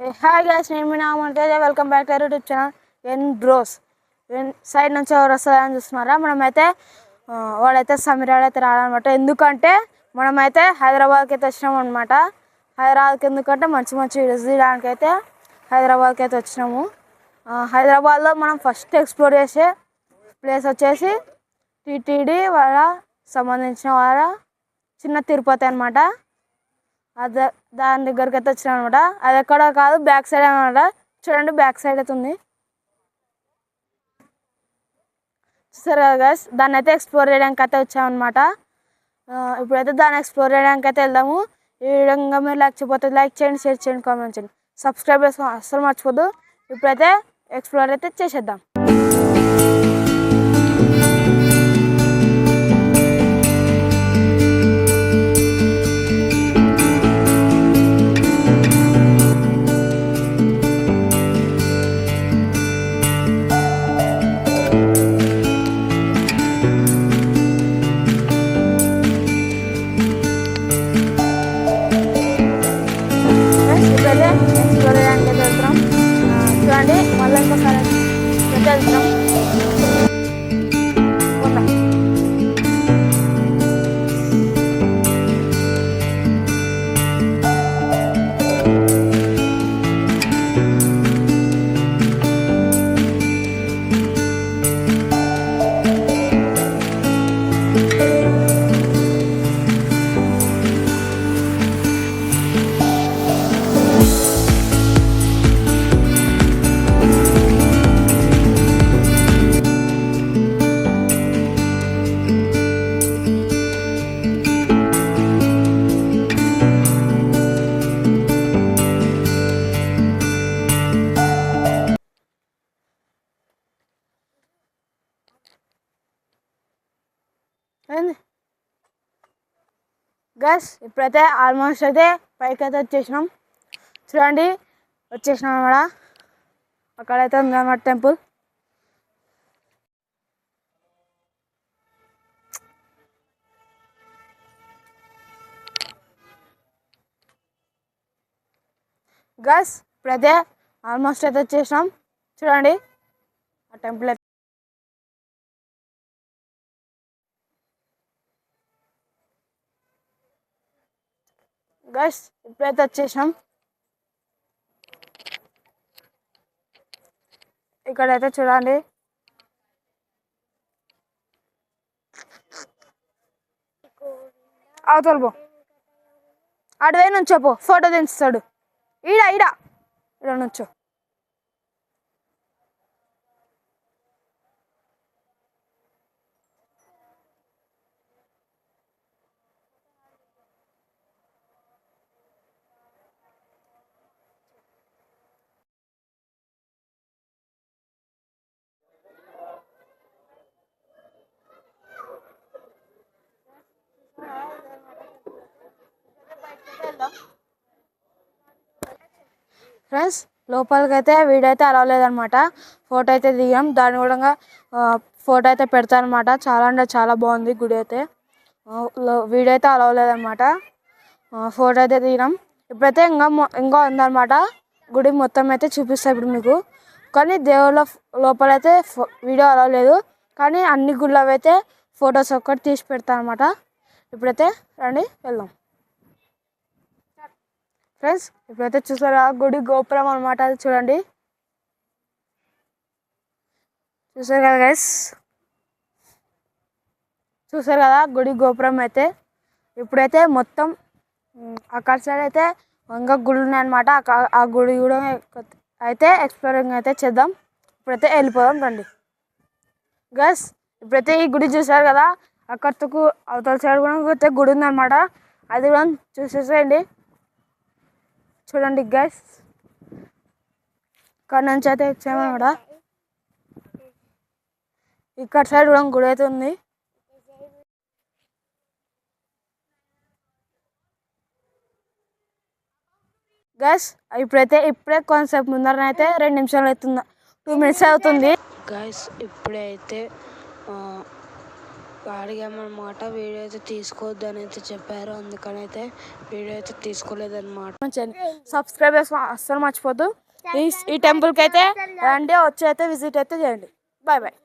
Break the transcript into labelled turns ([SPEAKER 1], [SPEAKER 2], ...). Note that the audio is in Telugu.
[SPEAKER 1] హాయ్ గ్యాస్ నేను మీ నామ welcome back to YouTube channel N Bros ఎన్ సైడ్ నుంచి ఎవరు వస్తారని చూస్తున్నారా? మనమైతే వాడైతే సమీర్ అయితే రాడనమాట ఎందుకంటే మనమైతే హైదరాబాద్కి అయితే వచ్చినాం అనమాట హైదరాబాద్కి ఎందుకంటే మంచి మంచి వీడియోస్ తీయడానికి అయితే హైదరాబాద్కి అయితే వచ్చినాము. హైదరాబాద్లో మనం ఫస్ట్ ఎక్స్ప్లోర్ చేసే ప్లేస్ వచ్చేసి టీటీడీ వాళ్ళ సంబంధించిన వాళ్ళ చిన్న తిరుపతి అనమాట అదే దాని దగ్గరికి అయితే వచ్చినాం అనమాట అది ఎక్కడ కాదు బ్యాక్ సైడ్ అనమాట చూడండి బ్యాక్ సైడ్ అయితే ఉంది. చూస్తారు కదా గైస్ దాన్ని అయితే ఎక్స్ప్లోర్ చేయడానికి అయితే వచ్చామన్నమాట ఇప్పుడైతే దాన్ని ఎక్స్ప్లోర్ చేయడానికి అయితే వెళ్దాము. ఈ విధంగా మీరు లైక్ చేయకపోతే లైక్ చేయండి షేర్ చేయండి కామెంట్ చేయండి. సబ్స్క్రైబ్ చేసుకో అస్సలు మర్చిపోద్దు. ఇప్పుడైతే ఎక్స్ప్లోర్ అయితే చేసేద్దాం. 사람이여자였 어. ఏంది గస్ ఇప్పుడైతే ఆల్మోస్ట్ అయితే పైకి అయితే వచ్చేసినాం. చూడండి వచ్చేసినాం అన్నమాట అక్కడైతే ఉంది అన్నమాట టెంపుల్. గస్ ఇప్పుడైతే ఆల్మోస్ట్ అయితే వచ్చేసినాం. చూడండి ఆ టెంపుల్ గస్ ఇప్పుడైతే వచ్చేసాం ఇక్కడైతే చూడండి. అవతల పో. అటువై నుంచో పో. ఫోటో దించుతాడు. ఈడ ఈడ. ఈడ నుంచో ఫ్రెండ్స్ లోపలికి అయితే వీడియో అయితే అలవ్ లేదనమాట ఫోటో అయితే దిగాం. దాని కూడా ఫోటో అయితే పెడతానమాట చాలా అంటే చాలా బాగుంది గుడి అయితే. ఆ, వీడియో అయితే అలవ్ లేదనమాట ఫోటో అయితే దిగినాం. ఇప్పుడైతే ఇంకా ఇంకా ఉందనమాట గుడి మొత్తం అయితే చూపిస్తా ఇప్పుడు మీకు. కానీ దేవుళ్ళ లోపల లోపలైతే ఫో- వీడియో అలవ్ లేదు కానీ అన్ని గుళ్ళవి అయితే ఫొటోస్ ఒక్కటి తీసి పెడతాను అనమాట ఇప్పుడైతే రండి వెళ్దాం. ఫ్రెండ్స్ ఇప్పుడైతే చూసారా? గుడి గోపురం అనమాట అది చూడండి. చూసారు కదా గైస్ చూసారు కదా గుడి గోపురం అయితే? ఇప్పుడైతే మొత్తం అక్కడ సైడ్ అయితే ఇంకా గుడి ఉన్నాయన్నమాట. ఆ గుడి కూడా అయితే ఎక్స్ప్లోరింగ్ అయితే చేద్దాం. ఇప్పుడైతే వెళ్ళిపోదాం రండి. గస్ ఇప్పుడైతే ఈ గుడి చూసారు కదా? అక్కడకు అవతల సైడ్ కూడా అయితే గుడి ఉందన్నమాట. అది కూడా చూసేసేయండి. చూడండి గ్యాస్ ఇక్కడ నుంచి అయితే వచ్చామన్నమాట ఇక్కడ సైడ్ కూడా గుడి అయితే ఉంది. గ్యాస్ ఇప్పుడైతే ఇప్పుడే కొంతసేపు ముందర అయితే రెండు నిమిషాలు అవుతుంది. టూ మినిట్స్ అవుతుంది. గ్యాస్ ఇప్పుడైతే
[SPEAKER 2] అడిగామన్నమాట వీడియో అయితే తీసుకోవద్దు అని అయితే చెప్పారు. అందుకని అయితే వీడియో అయితే తీసుకోలేదన్నమాట.
[SPEAKER 1] మంచిగా సబ్స్క్రైబ్ చేసి అస్సలు మర్చిపోద్దు. ఈ ఈ టెంపుల్కి అయితే రండి వచ్చి అయితే విజిట్ అయితే చేయండి. Bye bye